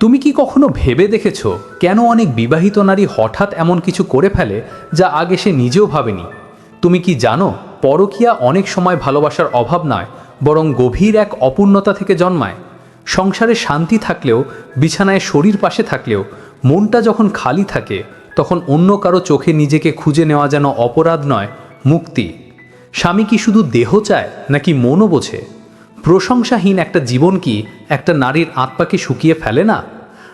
তুমি কি কখনো ভেবে দেখেছ কেন অনেক বিবাহিত নারী হঠাৎ এমন কিছু করে ফেলে যা আগে সে নিজেও ভাবেনি? তুমি কি জানো, পরকীয়া অনেক সময় ভালোবাসার অভাব নয়, বরং গভীর এক অপূর্ণতা থেকে জন্মায়। সংসারে শান্তি থাকলেও, বিছানায় শরীর পাশে থাকলেও, মনটা যখন খালি থাকে, তখন অন্য কারও চোখে নিজেকে খুঁজে নেওয়া যেন অপরাধ নয়, মুক্তি। স্বামী কি শুধু দেহ চায়, নাকি মনও বোঝে? প্রশংসাহীন একটা জীবন কি একটা নারীর আত্মাকে শুকিয়ে ফেলে না?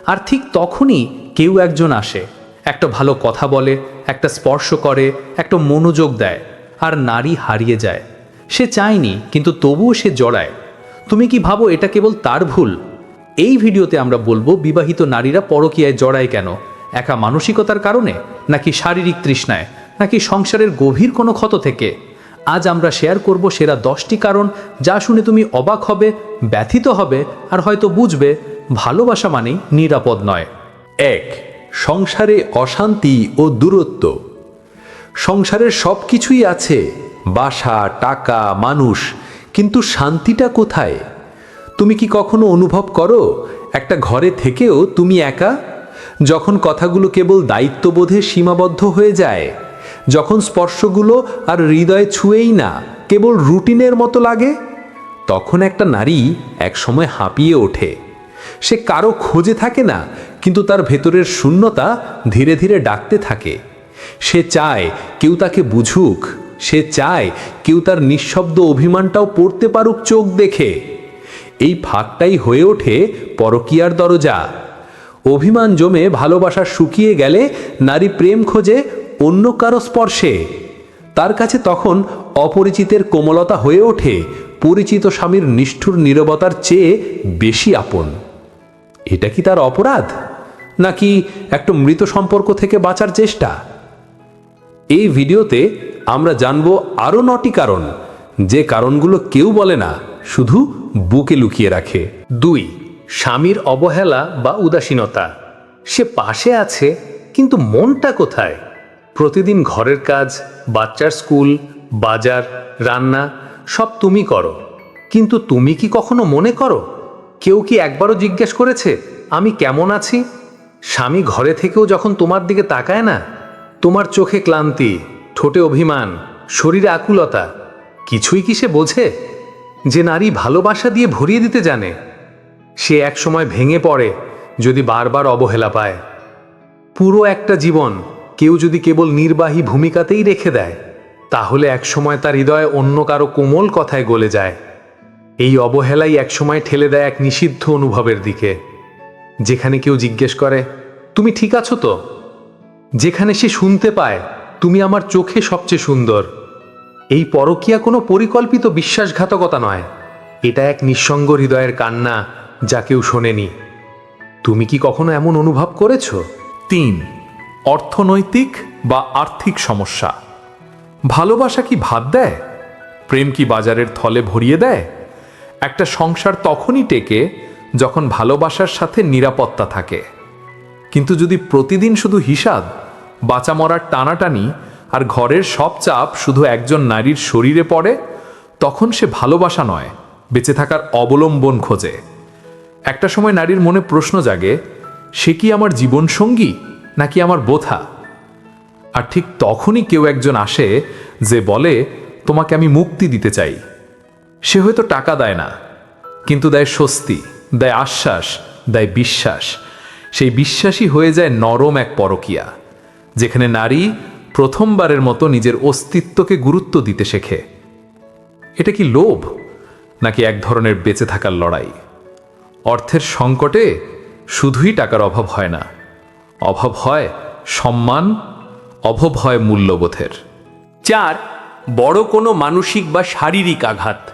আর ঠিক তখনই কেউ একজন আসে, একটা ভালো কথা বলে, একটা স্পর্শ করে, একটা মনোযোগ দেয়, আর নারী হারিয়ে যায়। সে চায়নি, কিন্তু তবুও সে জড়ায়। তুমি কি ভাবো এটা কেবল তার ভুল? এই ভিডিওতে আমরা বলব, বিবাহিত নারীরা পরকীয়ায় জড়ায় কেন? একা মানসিকতার কারণে? নাকি শারীরিক তৃষ্ণায়? নাকি সংসারের গভীর কোনো ক্ষত থেকে? আজ আমরা শেয়ার করব সেরা দশটি কারণ যা শুনে তুমি অবাক হবে, ব্যথিত হবে আর হয়তো বুঝবে ভালোবাসা মানেই নিরাপদ নয়। এক, সংসারে অশান্তি ও দূরত্ব। সংসারের সব কিছুই আছে, বাসা, টাকা, মানুষ, কিন্তু শান্তিটা কোথায়? তুমি কি কখনো অনুভব করো, একটা ঘরে থেকেও তুমি একা? যখন কথাগুলো কেবল দায়িত্ববোধে সীমাবদ্ধ হয়ে যায় যখন স্পর্শগুলো আর হৃদয়ে ছুঁয়েই না, কেবল রুটিনের মতো লাগে, তখন একটা নারী একসময় হাঁপিয়ে ওঠে। সে কারও খোঁজে থাকে না, কিন্তু তার ভেতরের শূন্যতা ধীরে ধীরে ডাকতে থাকে। সে চায় কেউ তাকে বুঝুক, সে চায় কেউ তার নিঃশব্দ অভিমানটাও পড়তে পারুক চোখ দেখে। এই ফাঁকটাই হয়ে ওঠে পরকীয়ার দরজা। অভিমান জমে ভালোবাসা শুকিয়ে গেলে নারী প্রেম খোঁজে অন্য কারও স্পর্শে। তার কাছে তখন অপরিচিতের কোমলতা হয়ে ওঠে, পরিচিত স্বামীর নিষ্ঠুর নীরবতার চেয়ে বেশি আপন। এটা কি তার অপরাধ? নাকি একটা মৃত সম্পর্ক থেকে বাঁচার চেষ্টা? এই ভিডিওতে আমরা জানব আরও নটি কারণ, যে কারণগুলো কেউ বলে না, শুধু বুকে লুকিয়ে রাখে। দুই, স্বামীর অবহেলা বা উদাসীনতা। সে পাশে আছে, কিন্তু মনটা কোথায়? প্রতিদিন ঘরের কাজ, বাচ্চার স্কুল, বাজার, রান্না, সব তুমি করো। কিন্তু তুমি কি কখনো মনে করো? কেউ কি একবারও জিজ্ঞেস করেছে, আমি কেমন আছি? স্বামী ঘরে থেকেও যখন তোমার দিকে তাকায় না, তোমার চোখে ক্লান্তি, ঠোঁটে অভিমান, শরীরে আকুলতা, কিছুই কি সে বোঝে? যে নারী ভালোবাসা দিয়ে ভরিয়ে দিতে জানে। সে এক সময় ভেঙে পড়ে, যদি বারবার অবহেলা পায়। পুরো একটা জীবন কেউ যদি কেবল নির্বাহী ভূমিকাতেই রেখে দেয়, তাহলে একসময় তার হৃদয় অন্য কারও কোমল কথায় গলে যায়। এই অবহেলাই একসময় ঠেলে দেয় এক নিষিদ্ধ অনুভবের দিকে। যেখানে কেউ জিজ্ঞেস করে, তুমি ঠিক আছো তো? যেখানে সে শুনতে পায়, তুমি আমার চোখে সবচেয়ে সুন্দর। এই পরকীয়া কোনো পরিকল্পিত বিশ্বাসঘাতকতা নয়। এটা এক নিঃসঙ্গ হৃদয়ের কান্না যা কেউ শোনেনি। তুমি কি কখনো এমন অনুভব করেছ? তিন। অর্থনৈতিক বা আর্থিক সমস্যা। ভালোবাসা কি ভাত দেয়? প্রেম কি বাজারের থলে ভরিয়ে দেয়? একটা সংসার তখনই টেকে যখন ভালোবাসার সাথে নিরাপত্তা থাকে। কিন্তু যদি প্রতিদিন শুধু হিসাব বাঁচা মরার টানাটানি আর ঘরের সব চাপ শুধু একজন নারীর শরীরে পড়ে, তখন সে ভালোবাসা নয়, বেঁচে থাকার অবলম্বন খোঁজে। একটা সময় নারীর মনে প্রশ্ন জাগে, সে কি আমার জীবনসঙ্গী? নাকি আমার বোথা আর ঠিক তখনই কেউ একজন আসে যে বলে, তোমাকে আমি মুক্তি দিতে চাই। সে হয়তো টাকা দেয় না, কিন্তু দেয় স্বস্তি, দেয় আশ্বাস, দেয় বিশ্বাস। সেই বিশ্বাসই হয়ে যায় নরম এক পরকিয়া, যেখানে নারী প্রথমবারের মতো নিজের অস্তিত্বকে গুরুত্ব দিতে শেখে। এটা কি লোভ, নাকি এক ধরনের বেঁচে থাকার লড়াই? অর্থের সংকটে শুধুই টাকার অভাব হয় না। অভাব হয় সম্মান, অভাব হয় মূল্যবোধের। চার, বড় কোনো মানসিক বা শারীরিক আঘাত।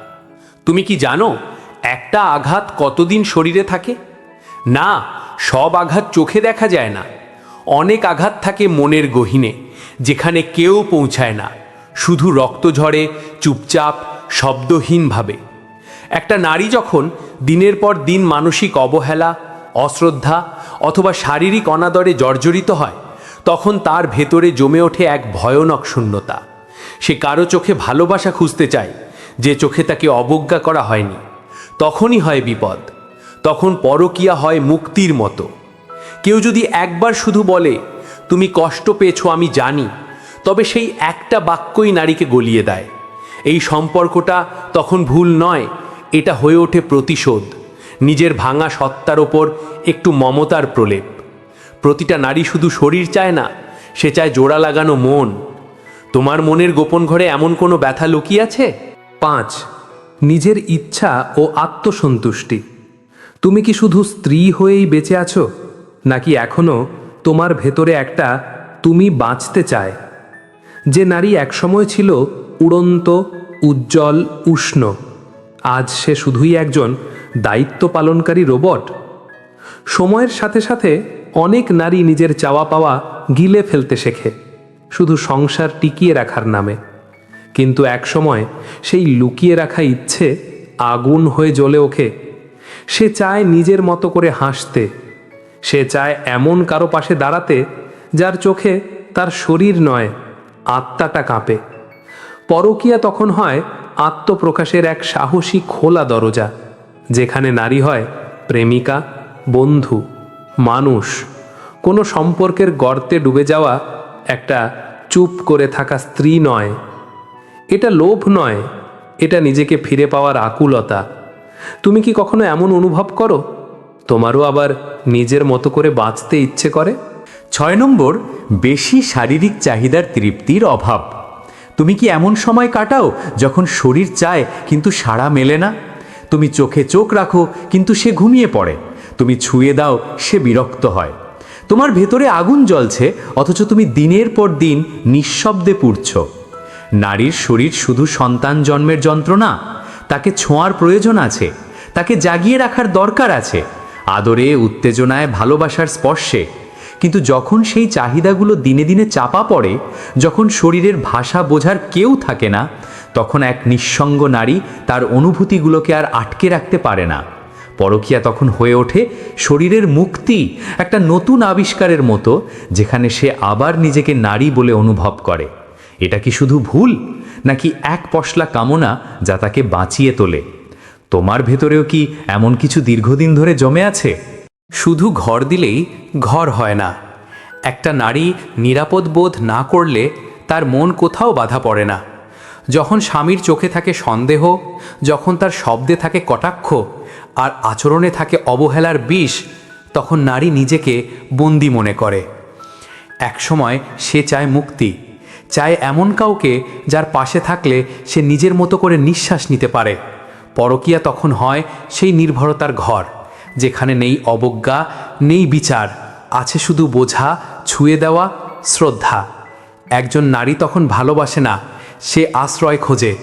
তুমি কি জানো একটা আঘাত কতদিন শরীরে থাকে? না, সব আঘাত চোখে দেখা যায় না। অনেক আঘাত থাকে মনের গহীনে, যেখানে কেউ পৌঁছায় না। শুধু রক্ত ঝরে, চুপচাপ, শব্দহীনভাবে। একটা নারী যখন দিনের পর দিন মানসিক অবহেলা অশ্রদ্ধা অথবা শারীরিক অনাদরে জর্জরিত হয়, তখন তার ভেতরে জমে ওঠে এক ভয়ানক শূন্যতা। সে কারও চোখে ভালোবাসা খুঁজতে চায়, যে চোখে তাকে অবজ্ঞা করা হয়নি। তখনই হয় বিপদ। তখন পরকিয়া হয় মুক্তির মতো। কেউ যদি একবার শুধু বলে, তুমি কষ্ট পেয়েছ, আমি জানি। তবে সেই একটা বাক্যই নারীকে গলিয়ে দেয়। এই সম্পর্কটা তখন ভুল নয়, এটা হয়ে ওঠে প্রতিশোধ। নিজের ভাঙা সত্তার ওপর একটু মমতার প্রলেপ। প্রতিটা নারী শুধু শরীর চায় না, সে চায় জোড়া লাগানো মন। তোমার মনের গোপন ঘরে এমন কোনো ব্যথা লুকিয়ে আছে? পাঁচ, নিজের ইচ্ছা ও আত্মসন্তুষ্টি। তুমি কি শুধু স্ত্রী হয়েই বেঁচে আছো? নাকি এখনও তোমার ভেতরে একটা তুমি বাঁচতে চায়? যে নারী একসময় ছিল উড়ন্ত, উজ্জ্বল, উষ্ণ, আজ সে শুধুই একজন দায়িত্ব পালনকারী রোবট। সময়ের সাথে সাথে অনেক নারী নিজের চাওয়া পাওয়া গিলে ফেলতে শেখে, শুধু সংসার টিকিয়ে রাখার নামে। কিন্তু একসময় সেই লুকিয়ে রাখা ইচ্ছে আগুন হয়ে জ্বলে ওঠে। সে চায় নিজের মতো করে হাসতে। সে চায় এমন কারও পাশে দাঁড়াতে, যার চোখে তার শরীর নয়, আত্মাটা কাঁপে। পরকীয়া তখন হয় আত্মপ্রকাশের এক সাহসী খোলা দরজা। যেখানে নারী হয়, প্রেমিকা, বন্ধু, মানুষ। কোনো সম্পর্কের গর্তে ডুবে যাওয়া একটা চুপ করে থাকা স্ত্রী নয়। এটা লোভ নয়, এটা নিজেকে ফিরে পাওয়ার আকুলতা। তুমি কি কখনো এমন অনুভব করো? তোমারও আবার নিজের মতো করে বাঁচতে ইচ্ছে করে? ছয় নম্বর, বেশি শারীরিক চাহিদার তৃপ্তির অভাব। তুমি কি এমন সময় কাটাও যখন শরীর চায় কিন্তু সাড়া মেলে না? তুমি চোখে চোখ রাখো, কিন্তু সে ঘুমিয়ে পড়ে। তুমি ছুঁয়ে দাও, সে বিরক্ত হয়। তোমার ভেতরে আগুন জ্বলছে, অথচ তুমি দিনের পর দিন নিঃশব্দে পুড়ছ। নারীর শরীর শুধু সন্তান জন্মের যন্ত্রণা। তাকে ছোঁয়ার প্রয়োজন আছে, তাকে জাগিয়ে রাখার দরকার আছে। আদরে, উত্তেজনায়, ভালোবাসার স্পর্শে। কিন্তু যখন সেই চাহিদাগুলো দিনে দিনে চাপা পড়ে, যখন শরীরের ভাষা বোঝার কেউ থাকে না, তখন এক নিঃসঙ্গ নারী তার অনুভূতিগুলোকে আর আটকে রাখতে পারে না। পরকিয়া তখন হয়ে ওঠে শরীরের মুক্তি, একটা নতুন আবিষ্কারের মতো, যেখানে সে আবার নিজেকে নারী বলে অনুভব করে। এটা কি শুধু ভুল, নাকি এক পশলা কামনা যা তাকে বাঁচিয়ে তোলে? তোমার ভেতরেও কি এমন কিছু দীর্ঘদিন ধরে জমে আছে? শুধু ঘর দিলেই ঘর হয় না। একটা নারী নিরাপদ বোধ না করলে তার মন কোথাও বাধা পড়ে না। যখন স্বামীর চোখে থাকে সন্দেহ, যখন তার শব্দে থাকে কটাক্ষ, আর আচরণে থাকে অবহেলার বিষ, তখন নারী নিজেকে বন্দি মনে করে। একসময় সে চায় মুক্তি, চায় এমন কাউকে যার পাশে থাকলে সে নিজের মতো করে নিঃশ্বাস নিতে পারে। পরকিয়া তখন হয় সেই নির্ভরতার ঘর। যেখানে নেই অবজ্ঞা, নেই বিচার, আছে শুধু বোঝা, ছুঁয়ে দেওয়া, শ্রদ্ধা। একজন নারী তখন ভালোবাসে না, সে আশ্রয় খোঁজে।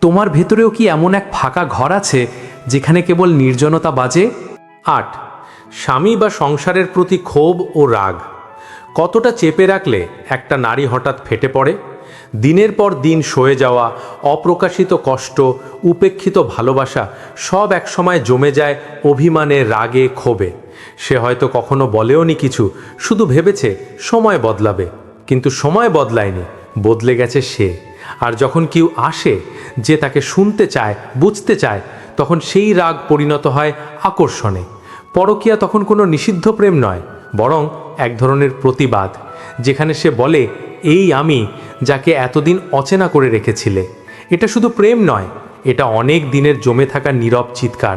তোমার ভেতরেও কি এমন এক ফাঁকা ঘর আছে, যেখানে কেবল নির্জনতা বাজে? আট। স্বামী বা সংসারের প্রতি ক্ষোভ ও রাগ। কতটা চেপে রাখলে একটা নারী হঠাৎ ফেটে পড়ে? দিনের পর দিন সয়ে যাওয়া, অপ্রকাশিত কষ্ট, উপেক্ষিত ভালোবাসা সব একসময় জমে যায় অভিমানে রাগে ক্ষোভে। সে হয়তো কখনো বলেওনি কিছু, শুধু ভেবেছে সময় বদলাবে। কিন্তু সময় বদলায়নি, বদলে গেছে সে। আর যখন কেউ আসে যে তাকে শুনতে চায়, বুঝতে চায়, তখন সেই রাগ পরিণত হয় আকর্ষণে। পরকীয়া তখন কোনো নিষিদ্ধ প্রেম নয়, বরং এক ধরনের প্রতিবাদ, যেখানে সে বলে এই আমি যাকে এতদিন অচেনা করে রেখেছিলে। এটা শুধু প্রেম নয়, এটা অনেক দিনের জমে থাকা নীরব চিৎকার।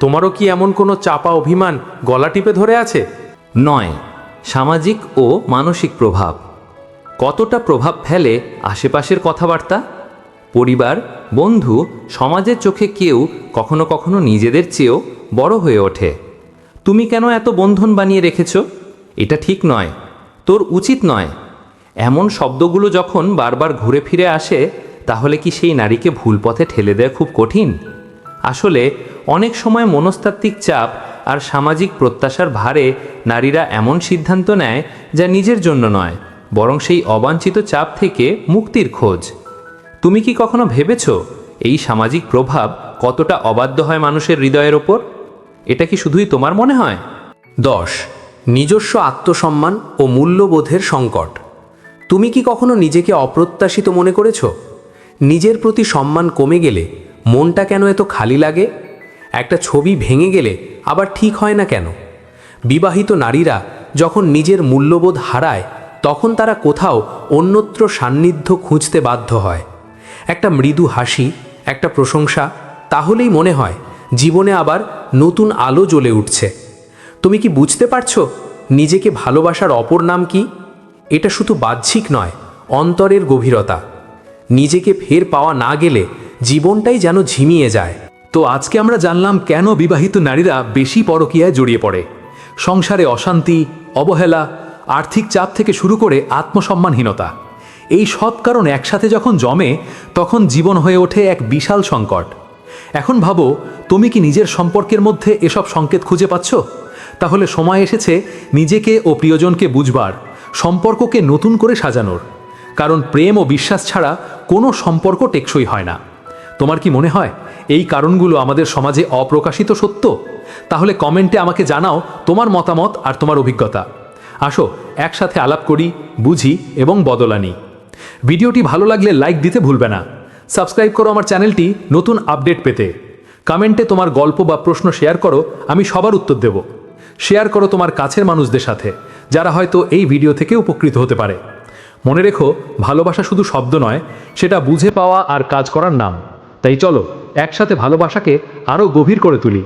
তোমারও কি এমন কোনো চাপা অভিমান গলা টিপে ধরে আছে? নয়, সামাজিক ও মানসিক প্রভাব। কতটা প্রভাব ফেলে আশেপাশের কথাবার্তা? পরিবার, বন্ধু, সমাজের চোখে কেউ কখনো কখনো নিজেদের চেয়েও বড় হয়ে ওঠে। তুমি কেন এত বন্ধন বানিয়ে রেখেছ? এটা ঠিক নয়। তোর উচিত নয় এমন শব্দগুলো যখন বারবার ঘুরে ফিরে আসে, তাহলে কি সেই নারীকে ভুল পথে ঠেলে দেওয়া খুব কঠিন? আসলে, অনেক সময় মনস্তাত্ত্বিক চাপ আর সামাজিক প্রত্যাশার ভারে নারীরা এমন সিদ্ধান্ত নেয় যা নিজের জন্য নয়, বরং সেই অবাঞ্ছিত চাপ থেকে মুক্তির খোঁজ। তুমি কি কখনো ভেবেছ, এই সামাজিক প্রভাব কতটা অবাধ্য হয় মানুষের হৃদয়ের ওপর? এটা কি শুধুই তোমার মনে হয়? দশ, নিজস্ব আত্মসম্মান ও মূল্যবোধের সংকট। তুমি কি কখনো নিজেকে অপ্রত্যাশিত মনে করেছ? নিজের প্রতি সম্মান কমে গেলে মনটা কেন এত খালি লাগে? একটা ছবি ভেঙে গেলে আবার ঠিক হয় না কেন? বিবাহিত নারীরা যখন নিজের মূল্যবোধ হারায়, তখন তারা কোথাও অন্যত্র সান্নিধ্য খুঁজতে বাধ্য হয়। একটা মৃদু হাসি, একটা প্রশংসা, তাহলেই মনে হয় জীবনে আবার নতুন আলো জ্বলে উঠছে। তুমি কি বুঝতে পারছ নিজেকে ভালোবাসার অপর নাম কি? এটা শুধু বাহ্যিক নয়, অন্তরের গভীরতা। নিজেকে ফের পাওয়া না গেলে জীবনটাই যেন ঝিমিয়ে যায়। তো আজকে আমরা জানলাম কেন বিবাহিত নারীরা বেশি পরকীয়ায় জড়িয়ে পড়ে। সংসারে অশান্তি, অবহেলা, আর্থিক চাপ থেকে শুরু করে আত্মসম্মানহীনতা। এই সব কারণ একসাথে যখন জমে, তখন জীবন হয়ে ওঠে এক বিশাল সংকট। এখন ভাবো, তুমি কি নিজের সম্পর্কের মধ্যে এসব সংকেত খুঁজে পাচ্ছ? তাহলে সময় এসেছে নিজেকে ও প্রিয়জনকে বুঝবার। সম্পর্ককে নতুন করে সাজানোর। কারণ প্রেম ও বিশ্বাস ছাড়া কোনো সম্পর্ক টেকসই হয় না। তোমার কি মনে হয় এই কারণগুলো আমাদের সমাজে অপ্রকাশিত সত্য? তাহলে কমেন্টে আমাকে জানাও তোমার মতামত আর তোমার অভিজ্ঞতা। আসো, একসাথে আলাপ করি, বুঝি এবং বদলানি ভিডিওটি ভালো লাগলে লাইক দিতে ভুলবে না। সাবস্ক্রাইব করো আমার চ্যানেলটি নতুন আপডেট পেতে। কমেন্টে তোমার গল্প বা প্রশ্ন শেয়ার করো, আমি সবার উত্তর দেব। শেয়ার করো তোমার কাছের মানুষদের সাথে। যারা হয়তো এই ভিডিও থেকে উপকৃত হতে পারে। মনে রেখো, ভালোবাসা শুধু শব্দ নয়, সেটা বুঝে পাওয়া আর কাজ করার নাম। তাই চলো, একসাথে ভালোবাসাকে আরও গভীর করে তুলি।